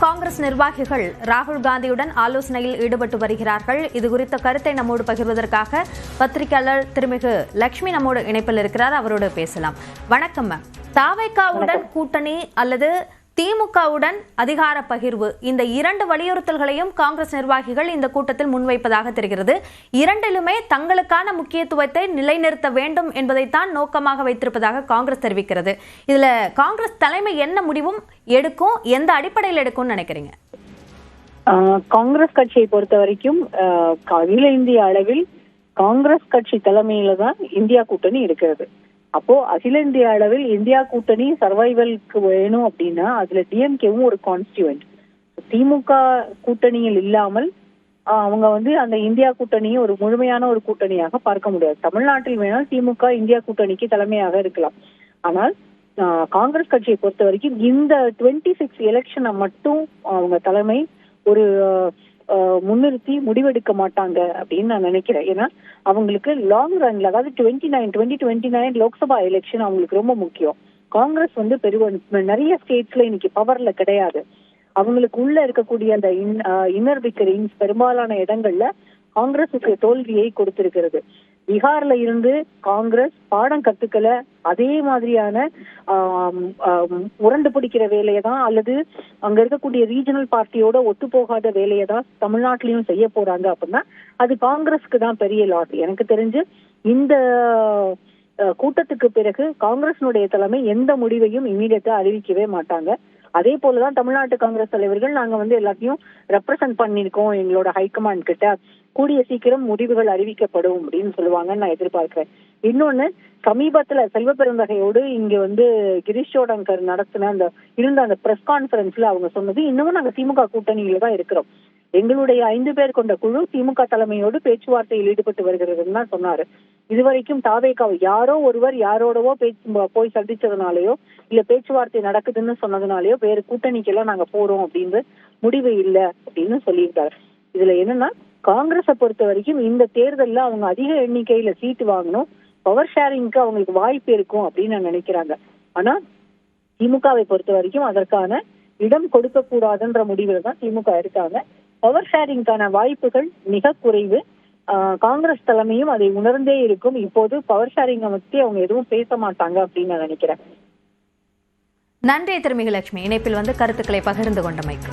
காங்கிரஸ் நிர்வாகிகள் ராகுல் காந்தியுடன் ஆலோசனையில் ஈடுபட்டு வருகிறார்கள். இது குறித்த கருத்தை நம்மோடு பகிர்வதற்காக பத்திரிகையாளர் திருமிகு லட்சுமி நம்மோடு இணைப்பில் இருக்கிறார். அவரோடு பேசலாம். வணக்கம் மேம் தாவைக்காவுடன் கூட்டணி அல்லது திமுகவுடன் அதிகார பகிர்வு. இந்த இரண்டு வலியுறுத்தல்களையும் காங்கிரஸ் நிர்வாகிகள் இந்த கூட்டத்தில் முன்வைப்பதாக தெரிகிறது. இரண்டிலுமே தங்களுக்கான முக்கியத்துவத்தை நிலைநிறுத்த வேண்டும் என்பதைத்தான் நோக்கமாக வைத்திருப்பதாக காங்கிரஸ் தெரிவிக்கிறது. இதுல காங்கிரஸ் தலைமை என்ன முடிவும் எடுக்கும்? எந்த அடிப்படையில் எடுக்கும்னு நினைக்கிறீங்க? ஆஹ் காங்கிரஸ் கட்சியை பொறுத்த வரைக்கும் ஆஹ் அகில இந்திய அளவில் காங்கிரஸ் கட்சி தலைமையில தான் இந்தியா கூட்டணி இருக்கிறது. அப்போ அகில இந்திய அளவில் இந்தியா கூட்டணி சர்வைவலுக்கு வேணும் அப்படின்னா அதுல டிஎம்கேவும் ஒரு கான்ஸ்டியூவன்ட் திமுக கூட்டணியில் இல்லாமல் அவங்க வந்து அந்த இந்தியா கூட்டணியை ஒரு முழுமையான ஒரு கூட்டணியாக பார்க்க முடியாது. தமிழ்நாட்டில் வேணால் திமுக இந்தியா கூட்டணிக்கு தலைமையாக இருக்கலாம். ஆனால் காங்கிரஸ் கட்சியை பொறுத்த வரைக்கும் இந்த டுவெண்ட்டி சிக்ஸ் எலெக்ஷனை மட்டும் அவங்க தலைமை ஒரு முன்னிறுத்தி முடிவெடுக்க மாட்டாங்க அப்படின்னு நான் நினைக்கிறேன். ஏன்னா அவங்களுக்கு லாங் ரன்ல அதாவது twenty nine twenty twenty nine Lok Sabha election அவங்களுக்கு ரொம்ப முக்கியம். காங்கிரஸ் வந்து பெருவ நிறைய ஸ்டேட்ஸ்ல இன்னைக்கு பவர்ல கிடையாது. அவங்களுக்கு உள்ள இருக்கக்கூடிய அந்த இன்னர் பிக்கரிங்ஸ் பெரும்பாலான இடங்கள்ல காங்கிரஸுக்கு தோல்வியை கொடுத்திருக்கிறது. பீகார்ல இருந்து காங்கிரஸ் பாடம் கத்துக்கல. அதே மாதிரியான உரண்டு பிடிக்கிற வேலையை தான் அல்லது அங்க இருக்கக்கூடிய ரீஜனல் பார்ட்டியோட ஒத்து போகாத வேலையை தான் தமிழ்நாட்டிலையும் செய்ய போறாங்க அப்படின்னா அது காங்கிரஸ்க்கு தான் பெரிய லாஸ் எனக்கு தெரிஞ்சு இந்த கூட்டத்துக்கு பிறகு காங்கிரஸினுடைய தலைமை எந்த முடிவையும் இமீடியட்டா அறிவிக்கவே மாட்டாங்க. அதே போலதான் தமிழ்நாட்டு காங்கிரஸ் தலைவர்கள் நாங்க வந்து எல்லாத்தையும் ரெப்ரசன்ட் பண்ணிருக்கோம் எங்களோட ஹைகமாண்ட் கிட்ட. கூடிய சீக்கிரம் முடிவுகள் அறிவிக்கப்படும் அப்படின்னு சொல்லுவாங்கன்னு நான் எதிர்பார்க்கிறேன். இன்னொன்னு சமீபத்துல செல்வ பெருந்தகையோடு இங்க வந்து கிரீஷ் சோடங்கர் நடத்தின அந்த இருந்த அந்த பிரஸ் கான்பரன்ஸ்ல அவங்க சொன்னது இன்னமும் நாங்க திமுக கூட்டணியில தான் இருக்கிறோம். எங்களுடைய ஐந்து பேர் கொண்ட குழு திமுக தலைமையோடு பேச்சுவார்த்தையில் ஈடுபட்டு வருகிறதுன்னு தான் சொன்னாரு. இதுவரைக்கும் தாவேக்காவை யாரோ ஒருவர் யாரோடவோ பேச்சு போய் சந்திச்சதுனாலயோ இல்ல பேச்சுவார்த்தை நடக்குதுன்னு சொன்னதுனாலயோ வேறு கூட்டணிக்கெல்லாம் நாங்க போறோம் அப்படின்னு முடிவு இல்ல அப்படின்னு சொல்லியிருக்காரு. இதுல என்னன்னா காங்கிரஸை பொறுத்த வரைக்கும் இந்த தேர்தல்ல அவங்க அதிக எண்ணிக்கையில சீட்டு வாங்கணும் பவர் ஷேரிங்க்கு அவங்களுக்கு வாய்ப்பு இருக்கும் அப்படின்னு நான் நினைக்கிறாங்க. ஆனா திமுகவை பொறுத்த வரைக்கும் அதற்கான இடம் கொடுக்க கூடாதுன்ற முடிவுல தான் திமுக இருக்காங்க. பவர் ஷேரிங்கான வாய்ப்புகள் மிக குறைவு. காங்கிரஸ் தலைமையும் அதை உணர்ந்தே இருக்கும். இப்போது பவர் ஷேரிங் பத்தி அவங்க எதுவும் பேச மாட்டாங்க அப்படின்னு நான் நினைக்கிறேன். நன்றி திருமிகு லட்சுமி. இணைப்பில் வந்து கருத்துக்களை பகிர்ந்து கொண்டமைக்கு.